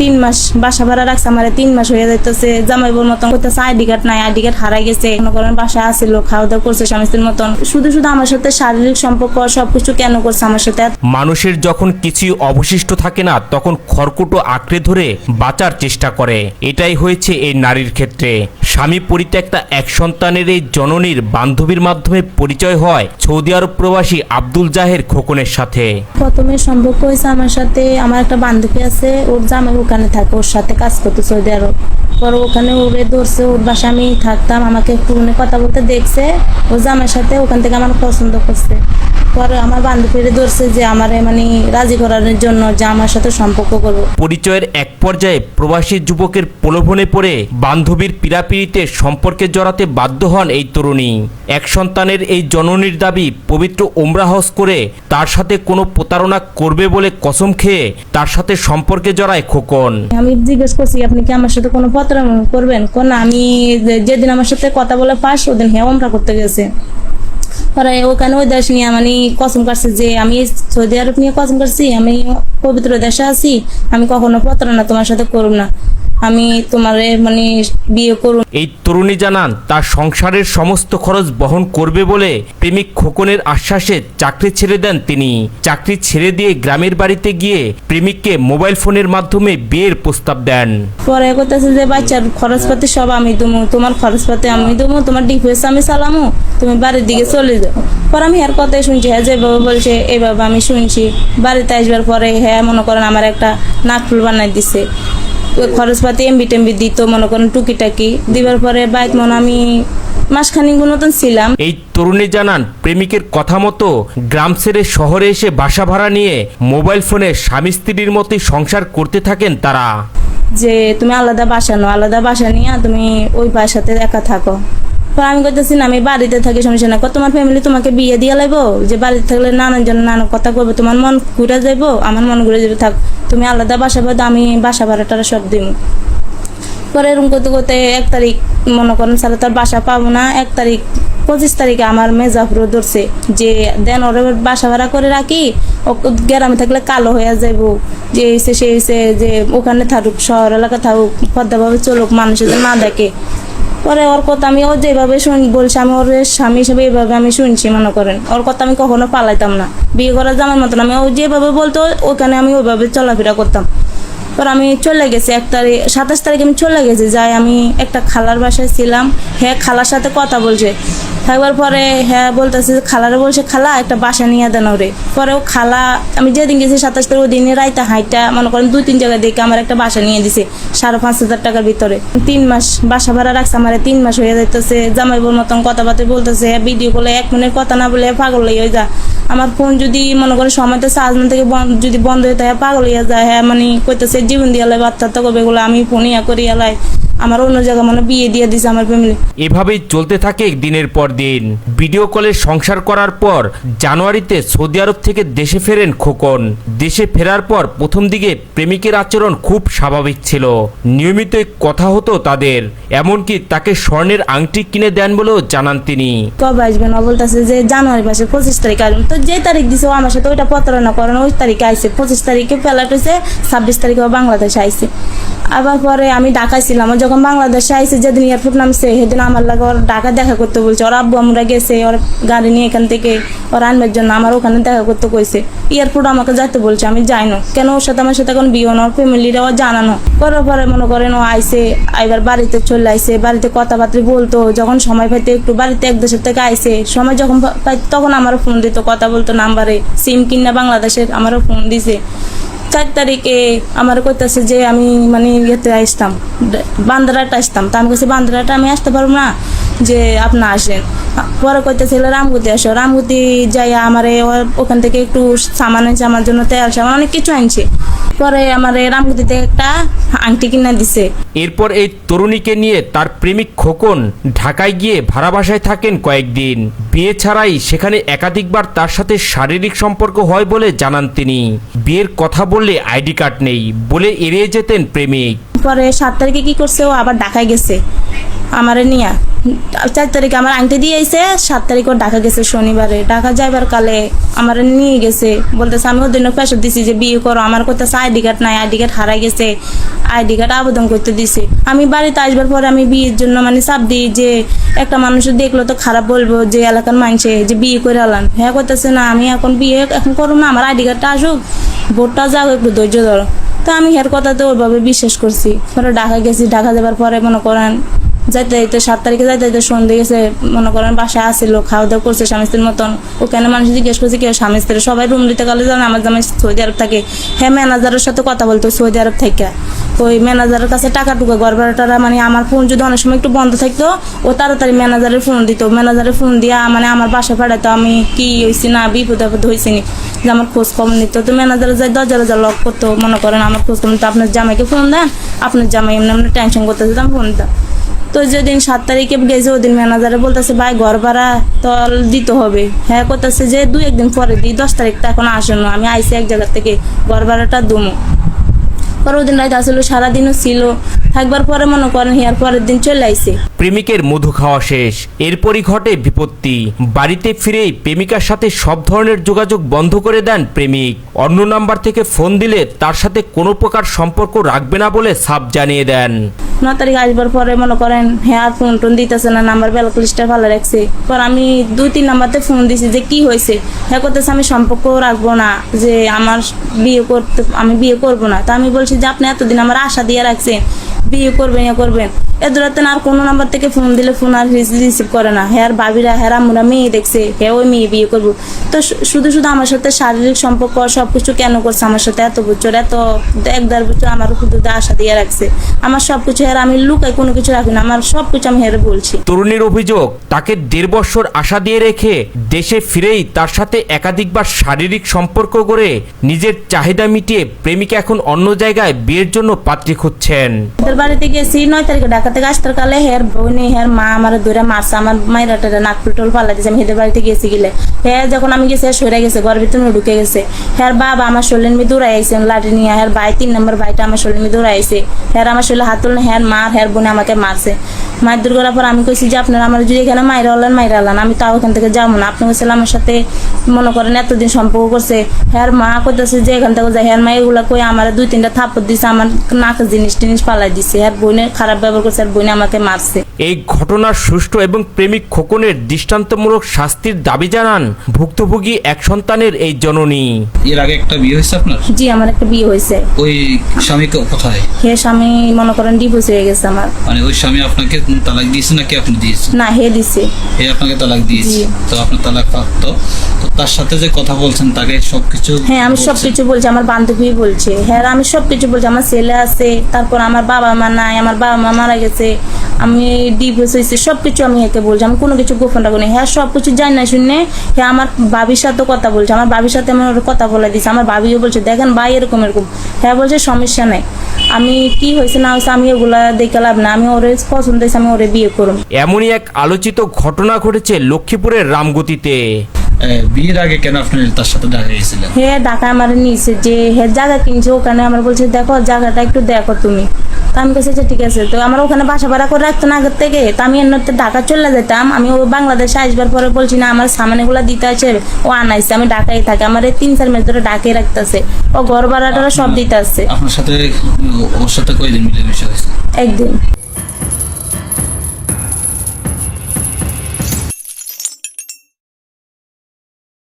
তিন মাস বাসা ভাড়া রাখছে আমার তিন মাস হয়ে যাইতেছে। জামাইবুর মতন করতেছে আইডি কার্ড নাই আইডি কার্ড হারাই গেছে। মনে করেন বাসা আসছিল খাওয়া দাওয়া করছে স্বামী স্ত্রীর মতন। শুধু শুধু আমার সাথে শারীরিক সম্পর্ক সবকিছু কেন করছে আমার সাথে? মানুষের যখন কিছুই অবশিষ্ট থাকে না তখন খড়কুটো আঁকড়ে ধরে বাঁচার চেষ্টা করে। এটাই হয়েছে এই নারীর ক্ষেত্রে। স্বামী পরিত্যক্তা এক সন্তানের এই জননীর বান্ধবীর মাধ্যমে পরিচয় হয় সৌদি আরব প্রবাসী আব্দুল জাহের খোকনের সাথে। প্রথমে সম্পর্ক হয়েছে আমার সাথে। আমার একটা বান্ধবী আছে ওর জামাই ওখানে থাকে, ওর সাথে কাজ করতো সৌদি আরব পর ওখানে ওরে ধরছে, ওর বাসা আমি থাকতাম, আমাকে ফোনে কথা বলতে দেখছে, ও জামার সাথে ওখান থেকে আমার পছন্দ করছে। পরে আমার বান্ধবীরে ধরছে যে আমার মানে রাজি করানোর জন্য যে আমার সাথে সম্পর্ক করব। পরিচয়ের এক পর্যায়ে প্রবাসী যুবকের প্রলোভনে পড়ে বান্ধবীর পীড়াপিড়িতে সম্পর্কে জড়াতে বাধ্য হন এই তরুণী। এক সন্তানের এই জননীর দাবি পবিত্র ওমরা হজ করে তার সাথে কোনো প্রতারণা করবে বলে কসম খেয়ে তার সাথে সম্পর্কে জড়ায় খোকন। আমি জিজ্ঞেস করছি আপনি কি আমার সাথে কোনো প্রতারণা করবেন? কোন আমি যেদিন আমার সাথে কথা বলে পাস ওদিন হ্যাঁ ওমরা করতে গেছে। পরে ওখানে ওই দেশ নিয়ে মানে কসম কাটছে যে আমি সৌদি আরব নিয়ে কসম কাটছি আমি পবিত্র দেশে আছি, আমি কখনো প্রতারণা তোমার সাথে করব না। আমি তোমার মানে বিয়ে করব। এই তরুণী জানান তার সংসারের সমস্ত খরচ বহন করবে বলে প্রেমিক খোকনের আশ্বাসে চাকরি ছেড়ে দেন তিনি। চাকরি ছেড়ে দিয়ে গ্রামের বাড়িতে গিয়ে প্রেমিককে মোবাইল ফোনের মাধ্যমে বিয়ের প্রস্তাব দেন। পরে করতেছে যে বাচ্চার খরচপাতি সব আমি দেবো তোমার খরচপাতি আমি দেবো তোমার ডিফেন্স আমি চালামো তুমি বাড়ির দিকে চলে যাও। পরে আমি হ্যার কথাই শুনছি হ্যাঁ যেভাবে বলছে এইভাবে আমি শুনছি। বাড়িতে আসবার পরে হ্যাঁ মনে করেন আমার একটা নাকফুল বানাই দিছে। খরচপাতি এমবি টেমবি দিত মনে করেন টুকিটাকি। দিবার পরে বাইক মনে আমি মাসখানিক মতন ছিলাম। এই তরুণী জানান প্রেমিকের কথা মতো গ্রাম ছেড়ে শহরে এসে বাসা ভাড়া নিয়ে মোবাইল ফোনে স্বামী স্ত্রীর মতোই সংসার করতে থাকেন তারা। যে তুমি আলাদা বাসা নো আলাদা বাসা নিয়ে তুমি ওই বাসাতে একা থাকো। আমি করতেছি না, আমি বাড়িতে থাকি, সমস্যা না তোমার ফ্যামিলি তোমাকে বিয়ে দিয়ে যে বাড়িতে থাকলে নানান জন নানা কথা তোমার মন ঘুরে আমার মন ঘুরে যাবে থাক। তুমি আলাদা বাসা ভাড়া আমি বাসা সব দিব পরে এরকম করতে করতে এক তারিখ মনে করেন তার বাসা পাবো না। এক তারিখ, পঁচিশ তারিখে আমার মেজাফরো ধরছে যে, দেন ওরে বাসা ভাড়া করে রাখি, ও গ্রামে থাকলে কালো হয়ে যাইব। যে এসে, সে এসে, যে ওখানে থাকুক, শহর এলাকা থাকুক, পদ্মাভাবে চলুক, মানুষের না দেখে। পরে ওর কথা আমি ও যেভাবে শুন বলছি, আমি ওর স্বামী হিসেবে এইভাবে আমি শুনছি, মনে করেন। ওর কথা আমি কখনো পালাইতাম না। বিয়ে করার জামার মতন আমি ও যেভাবে বলতো, ওখানে আমি ওইভাবে চলাফেরা করতাম। পর আমি চলে গেছি, এক তারিখ সাতাশ তারিখে আমি চলে গেছি, যাই আমি একটা খালার বাসায় ছিলাম। হ্যাঁ খালার সাথে কথা বলছে। থাকবার পরে হ্যাঁ বলতেছে খালারে বলছে, খালা, একটা বাসা নিয়ে দেন ওরে। পরে ও খালা, আমি যেদিন গেছি সাতাশ তারিখ দিনে রাইতে হাইটা, মনে করেন দুই, তিন জায়গায় দেখে আমার একটা বাসা নিয়ে দিছে, সাড়ে পাঁচ হাজার টাকার ভিতরে। তিন মাস বাসা ভাড়া রাখছে আমার, তিন মাস হয়ে যাইতেছে। জামাইবোর মতন কথাবার্তা বলতেছে হ্যাঁ ভিডিও করলে এক মিনিট কথা না বলে পাগল হয়ে যা আমার ফোন যদি মনে করেন সময়তে চার্জ না থেকে যদি বন্ধ হয়ে থাকে, পাগল হয়ে যায়। হ্যাঁ মানে কইতেছে, জীবন দিয়ে বাচ্চা তো এগুলো আমি ফোন ইয়া করি এলাই আমার অন্য জায়গা মানে বিয়ে দিয়ে দিছে আমার ফ্যামিলি এভাবেই চলতে থাকে দিনের পর দিন। ভিডিও কলে সংসার করার পর জানুয়ারিতে সৌদি আরব থেকে দেশে ফেরেন খোকন। দেশে ফেরার পর প্রথম দিকে প্রেমিকের আচরণ খুব স্বাভাবিক ছিল। নিয়মিতই কথা হতো তাদের এমনকি তাকে স্বর্ণের আংটি কিনে দেন বলেও জানান তিনি। কবে আসবেন ও বলতেছে যে জানুয়ারি মাসে পঁচিশ তারিখ আসবেন তো যে তারিখ দিছে ও আমার সাথে ওইটা প্রতারণা করেন ওই তারিখে আইসে পঁচিশ তারিখে ফ্লাইট হয়েছে ছাব্বিশ তারিখে বাংলাদেশে আইসে আবার পরে আমি ঢাকায় ছিলাম যখন বাংলাদেশে আইসে যেদিন এয়ারপোর্ট নামছে, সেদিন আমার লাগে ওর ঢাকা দেখা করতে বলছে। ওর আব্বু আমরা গেছে, ওর গাড়ি নিয়ে এখান থেকে ওর আনবার জন্য আমার ওখানে দেখা করতে কইছে। এয়ারপোর্ট আমাকে যাইতে বলছে, আমি যাই না। কেন ওর সাথে আমার সাথে এখন বিয়ে না ওর ফ্যামিলিরা ও জানানো করার পরে মনে করেন ও আইসে এবার বাড়িতে চলে আইসে বাড়িতে কথাবার্তা বলতো, যখন সময় পাইতে একটু বাড়িতে এক দেশের থেকে আইসে সময় যখন পাই তখন আমারও ফোন দিত, কথা বলতো নাম্বারে সিম কিনা বাংলাদেশের, আমারও ফোন দিছে। চার তারিখে আমার কইতাছে যে আমি মানে ইয়েতে আসতাম, বান্দ্রাটা আসতাম। তা আমি কাছে বান্দরাটা আমি আসতে পারব না। যে আপনি আসেন। পরে কইতেছিল রামগুতি আসো। রামগুতি যাই আমারে ওখান থেকে একটু সামান আনছে আমার জন্য তেল, সামান, অনেক কিছু আনছে। পরে আমার রামগুতিতে একটা আংটি কিনা দিছে। এরপর এই তরুণীকে নিয়ে তার প্রেমিক খোকন ঢাকায় গিয়ে ভাড়া বাসায় থাকেন কয়েকদিন। বিয়ে ছাড়াই সেখানে একাধিকবার তার সাথে শারীরিক সম্পর্ক হয় বলে জানান তিনি। বিয়ের কথা বললে আইডি কার্ড নেই বলে এড়িয়ে যেতেন প্রেমিক। পরে সাত তারিখে কি করছে, ও আবার ঢাকায় গেছে। আমারে নিয়া। চার তারিখে আমার আংটি দিয়ে আইছে, সাত তারিখ ও ঢাকা গেছে শনিবারে। ঢাকা যাইবার কালে আমার নিয়ে গেছে। বলতেছে, আমি ওদের প্রেশার দিছি যে বিয়ে করো। আমার কোথাও আইডি কার্ড নাই আইডি কার্ড হারাই গেছে। আইডি কার্ড আবেদন করতে দিছে। আমি বাড়িতে আসবার পরে আমি বিয়ের জন্য মানে চাপ দিই যে একটা মানুষ দেখল তো খারাপ বলব যে এলাকার মানুষে যে বিয়ে করে আলাম। হ্যাঁ করতেছে না, আমি এখন বিয়ে এখন করব না, আমার আইডি কার্ডটা আসুক। ভোটটা যাও একটু ধৈর্য ধরো। তো আমি হের কথাতে ওইভাবে বিশ্বাস করছি। ধরো ঢাকা গেছি, ঢাকা যাবার পরে মনে করেন যাইতে যাইতে সাত তারিখে যাইতে যাইতে সন্ধে গেছে, মনে করেন বাসায় আসছিল খাওয়া দাওয়া করছে স্বামী স্ত্রীর মতন। ওখানে মানুষ জিজ্ঞেস করছে কেউ স্বামী স্ত্রী সবাই রুম দিতে গেলে জানে আমার জামাই সৌদি আরব থাকে। হ্যাঁ ম্যানেজারের সাথে কথা বলতো সৌদি আরব থেকে। ওই ম্যানেজারের কাছে টাকা টুকা গড়বাড়াটারা মানে আমার ফোন যদি অনেক সময় একটু বন্ধ থাকতো, ও তাড়াতাড়ি ম্যানেজারের ফোন দিত। ম্যানেজারের ফোন দিয়া মানে আমার বাসায় পাঠাতো, আমি কি হয়েছি না, বিপদ আপদ হয়েছি নি? যে আমার খোঁজ খবর নিত। তো ম্যানেজারে যাই দরজা দরজা লক করতো, মনে করেন আমার খোঁজ খবর নিত, আপনার জামাইকে ফোন দেন, আপনার জামাই এমনি এমনি টেনশন করতেছে, তো আমি ফোন দিতাম। তো যেদিন সাত তারিখে গেছে, ওদিন ম্যানেজারে বলতেছে, ভাই, ঘর ভাড়া তো দিতে হবে। হ্যাঁ করতেছে যে দুই একদিন পরে দিই, দশ তারিখ তো এখন আসেন। আমি আইসি এক জায়গা থেকে ঘর ভাড়াটা দুমো। পরে ওদিন রাত আসলো, সারাদিনও ছিল। থাকবার পরে মনে করেন হিয়ার পরের দিন চলে আইসে প্রেমিকের মধু খাওয়া শেষ। এরপরই ঘটে বিপত্তি। বাড়িতে ফিরেই প্রেমিকার সাথে সব ধরনের যোগাযোগ বন্ধ করে দেন প্রেমিক। অন্য নাম্বার থেকে ফোন দিলে তার সাথে কোনো প্রকার সম্পর্ক রাখবে না বলে সাপ জানিয়ে দেন। ন তারিখ আসবার পরে মনে করেন হ্যাঁ ফোন টোন দিতেছে না নাম্বার ব্যালক লিস্টে ভালো রাখছে। পর আমি দুই, তিন নাম্বারতে ফোন দিছি যে, কি হয়েছে? হ্যাঁ করতেছে আমি সম্পর্ক রাখব না, যে, আমার বিয়ে করতে, আমি বিয়ে করব না। তা আমি বলছি যে, আপনি এতদিন আমার আশা দিয়ে রাখছেন, বিয়ে করবেন ইয়ে করবেন। এদের রাতে আর কোনো নাম্বার থেকে ফোন দিলে ফোন আর রিসিভ করে না। হ্যাঁ আর ভাবিরা হ্যাঁ আমরা মেয়ে দেখছে হ্যাঁ ওই মেয়ে বিয়ে করব। তো শুধু শুধু আমার সাথে শারীরিক সম্পর্ক সব কিছু কেন করছে? আমার সাথে এত বছর এত এক দেড় বছর আমার দিয়ে আশা দিয়ে রাখছে। আমার সব কিছু হ্যাঁ আমি লুকাই কোনো কিছু রাখি না। আমার সব কিছু আমি হেরে বলছি। তরুণীর অভিযোগ তাকে দেড় বছর আশা দিয়ে রেখে দেশে ফিরেই তার সাথে একাধিকবার শারীরিক সম্পর্ক করে নিজের চাহিদা মিটিয়ে প্রেমিকা এখন অন্য জায়গায় বিয়ের জন্য পাত্রী খুঁজছেন। বাড়িতে গেছি নয় তারিখে ঢাকা থেকে আসতে কালে হের বোনে হের মা আমার ধরে মারছে, আমার মায়ের টাটা নাক ফুটল পাল্লা দিয়েছে। আমি হেদের বাড়িতে গেছি গেলে। হ্যাঁ যখন আমি গেছি সরে গেছে, ঘরের ভিতরে ঢুকে গেছে। হ্যার বাবা আমার শরীরের মধ্যে দৌড়াই আইছে লাঠি নিয়ে হ্যার ভাই, তিন নম্বর ভাইটা আমার শরীরের মধ্যে দৌড়াই আইছে। হ্যার আমার শরীরে হাত তুলনে হ্যার মার হ্যার বোনে আমাকে মারছে। মায়ের দূর করার পর আমি কইছি যে, আপনারা আমার যদি এখানে মাইরা হলেন মাইরা হলেন আমি তাও এখান থেকে যাব না। আপনি হচ্ছিল আমার সাথে মনে করেন এতদিন সম্পর্ক করছে। হ্যার মা কইতেছে যে, এখান থেকে যায়। হ্যার মা এগুলা কই আমার দুই, তিনটা থাপ্পড় দিছে, আমার নাক জিনিস টিনিস পালাই দিছে। হ্যার বোনে খারাপ ব্যবহার করছে। আর বোনে আমাকে মারছে। এই ঘটনার সুষ্ঠু এবং প্রেমিক খোকনের দৃষ্টান্তমূলক শাস্তির দাবি জানান ভুক্তভোগী এক সন্তানের এই জননী। এর আগে একটা বিয়ে হয়েছে আপনার? জি আমার একটা বিয়ে হয়েছে। ওই স্বামী ক- কোথায়? হে স্বামী মনে করেন ডিভোর্স হয়ে গেছে আমার। মানে ওই স্বামী আপনাকে তালাক দিয়েছে নাকি আপনি দিয়েছেন? না হে দিছে। এ আপনাকে তালাক দিয়েছে। তো আপনার তালাক প্রাপ্ত। তো তার সাথে যে কথা বলছেন তাকে সবকিছু হ্যাঁ আমি সবকিছু বলছি আমার বান্ধবী বলছে। হ্যাঁ আমি সবকিছু বলছি আমার ছেলে আছে তারপর আমার বাবা মা নাই আমার বাবা মা মারা গেছে আমি ডিভোর্স হয়েছে, সবকিছু আমি একে বলছি, আমি কোনো কিছু গোপন রাখব না। হ্যাঁ সবকিছু জানি না, শুনে হ্যাঁ আমার বাবির সাথে কথা বলছে, আমার বাবির সাথে আমার কথা বলে দিচ্ছে আমার বাবিও বলছে, দেখেন ভাই, এরকম এরকম। হ্যাঁ বলছে, সমস্যা নাই। আমি কি হয়েছে না হয়েছে, আমি ওগুলা দেখে লাভ না আমি ওরে পছন্দ হয়েছে, আমি ওরে বিয়ে করুম। এমনই এক আলোচিত ঘটনা ঘটেছে লক্ষ্মীপুরের রামগতিতে। বিয়ের আগে কেন আপনি তার সাথে দেখা গেছিলেন হে ঢাকা আমার নিয়েছে যে হে জায়গা কিনছে ওখানে। আমার বলছে দেখো জায়গাটা একটু দেখো তুমি। তা আমি কাছে ঠিক আছে। তো আমার ওখানে বাসা ভাড়া করে রাখতো না আগের থেকে। তো আমি এমনিতে ঢাকা চলে যেতাম। আমি ও বাংলাদেশে আসবার পরে বলছি না আমার সামানেগুলো দিতে আছে ও আনাইছে। আমি ঢাকায় থাকি। আমার এই তিন চার মাস ধরে ঢাকায় রাখতেছে। ও ঘর ভাড়াটা সব দিতে আসছে আপনার সাথে ওর সাথে কয়দিন মিলেমিশে হয়েছে? একদিন।